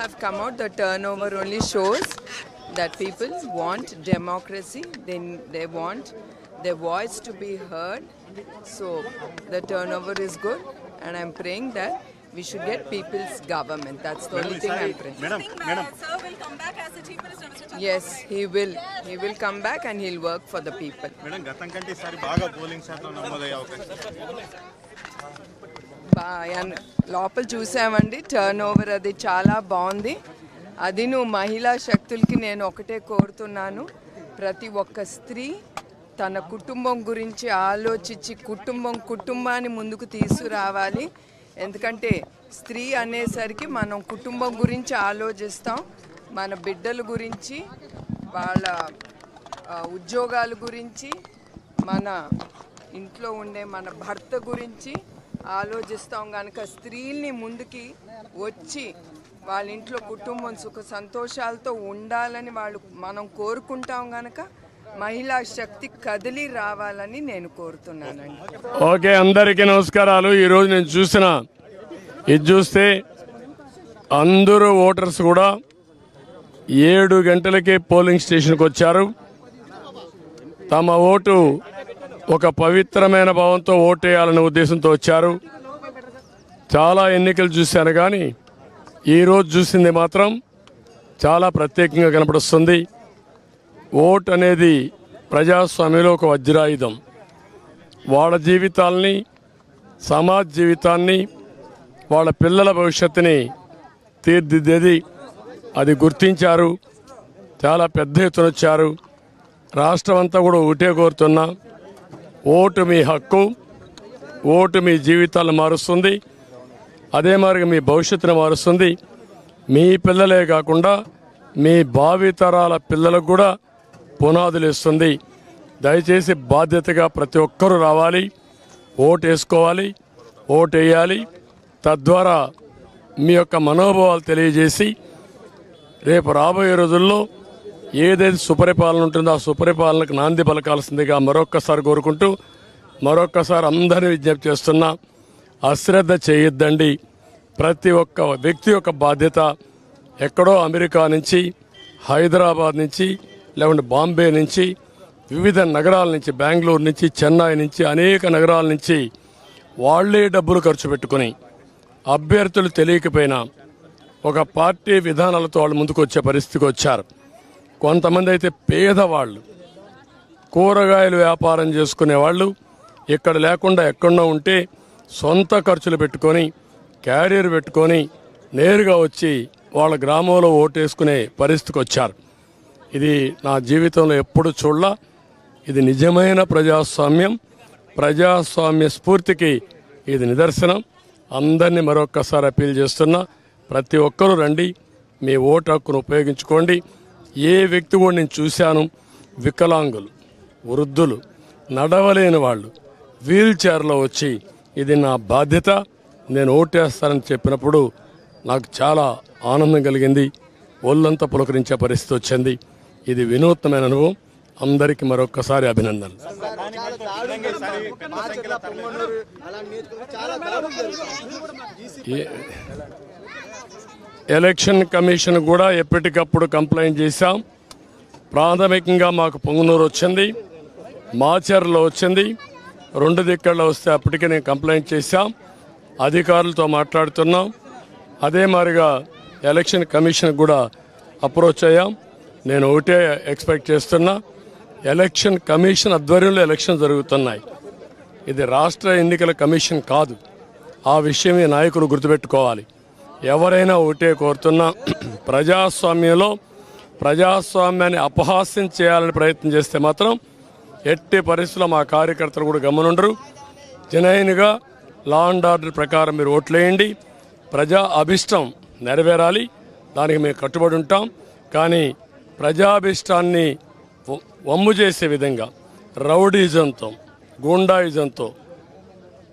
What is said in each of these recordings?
have come out, the turnover only shows that people want democracy. They, they want their voice to be heard. So the turnover is good, and I'm praying that we should get people's government. That's the only thing I'm praying. Madam think madam uh, sir will come back as the chief minister, Mr. Chandra. Yes, he will. He will come back and he'll work for the people. Madam గతం కంటే ఈసారి బాగా polling శాతం నమోదయ్యే అవకాశం బా- లోపల చూసామండి. టర్న్ ఓవర్ అది చాలా బాగుంది. అది నువ్వు మహిళా శక్తులకి నేను ఒకటే కోరుతున్నాను. ప్రతి ఒక్క స్త్రీ తన కుటుంబం గురించి ఆలోచించి కుటుంబం కుటుంబాన్ని ముందుకు తీసుకురావాలి. ఎందుకంటే స్త్రీ అనేసరికి మనం కుటుంబం గురించి ఆలోచిస్తాం. మన బిడ్డల గురించి వాళ్ళ ఉద్యోగాల గురించి మన ఇంట్లో ఉండే మన భర్త గురించి ఆలోచిస్తాం కనుక స్త్రీల్ని ముందుకి వచ్చి వాళ్ళ ఇంట్లో కుటుంబం సుఖ సంతోషాలతో ఉండాలని వాళ్ళు మనం కోరుకుంటాం కనుక మహిళా శక్తి కదిలి రావాలని నేను కోరుతున్నానండి. ఓకే అందరికీ నమస్కారాలు. ఈరోజు నేను చూసిన ఇది చూస్తే అందరూ ఓటర్స్ కూడా ఏడు గంటలకే పోలింగ్ స్టేషన్కి వచ్చారు. తమ ఓటు ఒక పవిత్రమైన భావంతో ఓటేయాలనే ఉద్దేశంతో వచ్చారు. చాలా ఎన్నికలు చూశాను కానీ ఈరోజు చూసింది మాత్రం చాలా ప్రత్యేకంగా కనపడుస్తుంది. ఓట్ అనేది ప్రజాస్వామ్యంలో ఒక వజ్రాయుధం. వాళ్ళ జీవితాల్ని సమాజ జీవితాన్ని వాళ్ళ పిల్లల భవిష్యత్తుని తీర్దిద్దేది అది గుర్తించారు. చాలా పెద్ద ఎత్తున వచ్చారు. రాష్ట్రం అంతా కూడా ఒకటే కోరుతున్నా. ఓటు మీ హక్కు ఓటు మీ జీవితాలను మారుస్తుంది. అదే మరి మీ భవిష్యత్తును మారుస్తుంది. మీ పిల్లలే కాకుండా మీ భావితరాల పిల్లలకు కూడా పునాదులు ఇస్తుంది దయచేసి బాధ్యతగా ప్రతి ఒక్కరూ రావాలి. ఓటు వేసుకోవాలి. ఓటు వేయాలి. తద్వారా మీ యొక్క మనోభావాలు తెలియజేసి రేపు రాబోయే రోజుల్లో ఏదైతే సుపరిపాలన ఉంటుందో ఆ సుపరిపాలనకు నాంది పలకాల్సిందిగా మరొక్కసారి కోరుకుంటూ మరొక్కసారి అందరినీ విజ్ఞప్తి చేస్తున్నా అశ్రద్ధ చేయొద్దండి. ప్రతి ఒక్క వ్యక్తి యొక్క బాధ్యత ఎక్కడో అమెరికా నుంచి హైదరాబాద్ నుంచి లేకుంటే బాంబే నుంచి వివిధ నగరాల నుంచి బెంగళూరు నుంచి చెన్నై నుంచి అనేక నగరాల నుంచి వాళ్ళే డబ్బులు ఖర్చు పెట్టుకుని అభ్యర్థులు తెలియకపోయినా ఒక పార్టీ విధానాలతో వాళ్ళు ముందుకు వచ్చే పరిస్థితికి వచ్చారు. కొంతమంది అయితే పేదవాళ్ళు కూరగాయలు వ్యాపారం చేసుకునే వాళ్ళు ఇక్కడ లేకుండా ఎక్కడో ఉంటే సొంత ఖర్చులు పెట్టుకొని క్యారియర్ పెట్టుకొని నేరుగా వచ్చి వాళ్ళ గ్రామంలో ఓటేసుకునే పరిస్థితికి వచ్చారు. ఇది నా జీవితంలో ఎప్పుడు చూడలా. ఇది నిజమైన ప్రజాస్వామ్యం. ప్రజాస్వామ్య స్ఫూర్తికి ఇది నిదర్శనం. అందరినీ మరొక్కసారి అప్పీల్ చేస్తున్నా ప్రతి ఒక్కరూ రండి మీ ఓటు హక్కును ఉపయోగించుకోండి. ఏ వ్యక్తి కూడా నేను చూశాను. వికలాంగులు వృద్ధులు నడవలేని వాళ్ళు వీల్ చైర్లో వచ్చి ఇది నా బాధ్యత నేను ఓటేస్తానని చెప్పినప్పుడు నాకు చాలా ఆనందం కలిగింది. ఒళ్ళంతా పులకరించే పరిస్థితి వచ్చింది. ఇది వినూత్నమైన అనుభవం. అందరికీ మరొక్కసారి అభినందనలు. ఏ- ఎలక్షన్ కమిషన్ కూడా ఎప్పటికప్పుడు కంప్లైంట్ చేశాం. ప్రాథమికంగా మాకు పొంగునూరు వచ్చింది. మాచర్లో వచ్చింది. రెండు దిక్కల్లో వస్తే అప్పటికే నేను కంప్లైంట్ చేశాం. అధికారులతో మాట్లాడుతున్నాం. అదే మాదిరిగా ఎలక్షన్ కమిషన్ కూడా అప్రోచ్ అయ్యాం. నేను ఒకటే ఎక్స్పెక్ట్ చేస్తున్నా ఎలక్షన్ కమిషన్ ఆధ్వర్యంలో ఎలక్షన్ జరుగుతున్నాయి. ఇది రాష్ట్ర ఎన్నికల కమిషన్ కాదు. ఆ విషయం ఈ నాయకులు గుర్తుపెట్టుకోవాలి. ఎవరైనా ఒకటే కోరుతున్నా ప్రజాస్వామ్యంలో ప్రజాస్వామ్యాన్ని అపహాస్యం చేయాలని ప్రయత్నం చేస్తే మాత్రం ఎట్టి పరిస్థితుల్లో మా కార్యకర్తలు కూడా గమనుండరు. జనైన్గా లా అండ్ ఆర్డర్ ప్రకారం మీరు ఓట్లేయండి ప్రజా అభిష్టం నెరవేరాలి. దానికి మేము కట్టుబడి ఉంటాం. కానీ ప్రజాభిష్టాన్ని వమ్ము చేసే విధంగా రౌడీజంతో గూండాయిజంతో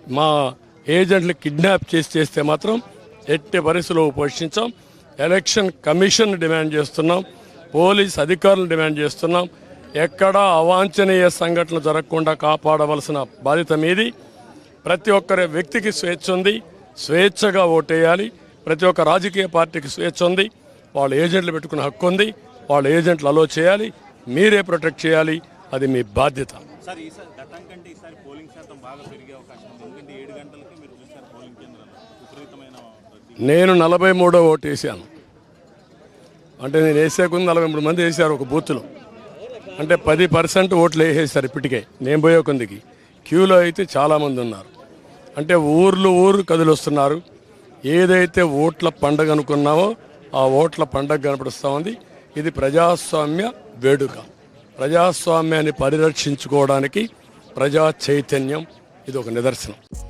మా ఏజెంట్లు కిడ్నాప్ చేసి చేస్తే మాత్రం ఎట్టి పరిస్థితుల్లో పోషించాం ఎలక్షన్ కమిషన్ డిమాండ్ చేస్తున్నాం. పోలీస్ అధికారులను డిమాండ్ చేస్తున్నాం. ఎక్కడా అవాంఛనీయ సంఘటనలు జరగకుండా కాపాడవలసిన బాధ్యత మీది. ప్రతి ఒక్కరి వ్యక్తికి స్వేచ్ఛ ఉంది. స్వేచ్ఛగా ఓటేయాలి. ప్రతి ఒక్క రాజకీయ పార్టీకి స్వేచ్ఛ ఉంది. వాళ్ళ ఏజెంట్లు పెట్టుకునే హక్కు ఉంది. వాళ్ళ ఏజెంట్లు అలో చేయాలి. మీరే ప్రొటెక్ట్ చేయాలి. అది మీ బాధ్యత. పోలింగ్ శాతం బాగా పెరిగే అవకాశం ఉంది. ఏడు గంటలకి మీరు చూసారు పోలింగ్ కేంద్రాలు. విపరీతమైన నేను నలభై మూడో ఓటు వేసాను అంటే నేను వేసే నలభై మూడు మంది వేశారు ఒక బూత్లో. అంటే పది పర్సెంట్ ఓట్లు వేసేసారు ఇప్పటికే. నేను పోయే కొందికి క్యూలో అయితే చాలామంది ఉన్నారు. అంటే ఊర్లు ఊరు కదిలొస్తున్నారు. ఏదైతే ఓట్ల పండగ అనుకున్నామో ఆ ఓట్ల పండగ కనపడుస్తూ ఉంది. ఇది ప్రజాస్వామ్య వేడుక. ప్రజాస్వామ్యాన్ని పరిరక్షించుకోవడానికి ప్రజా చైతన్యం ఇది ఒక నిదర్శనం.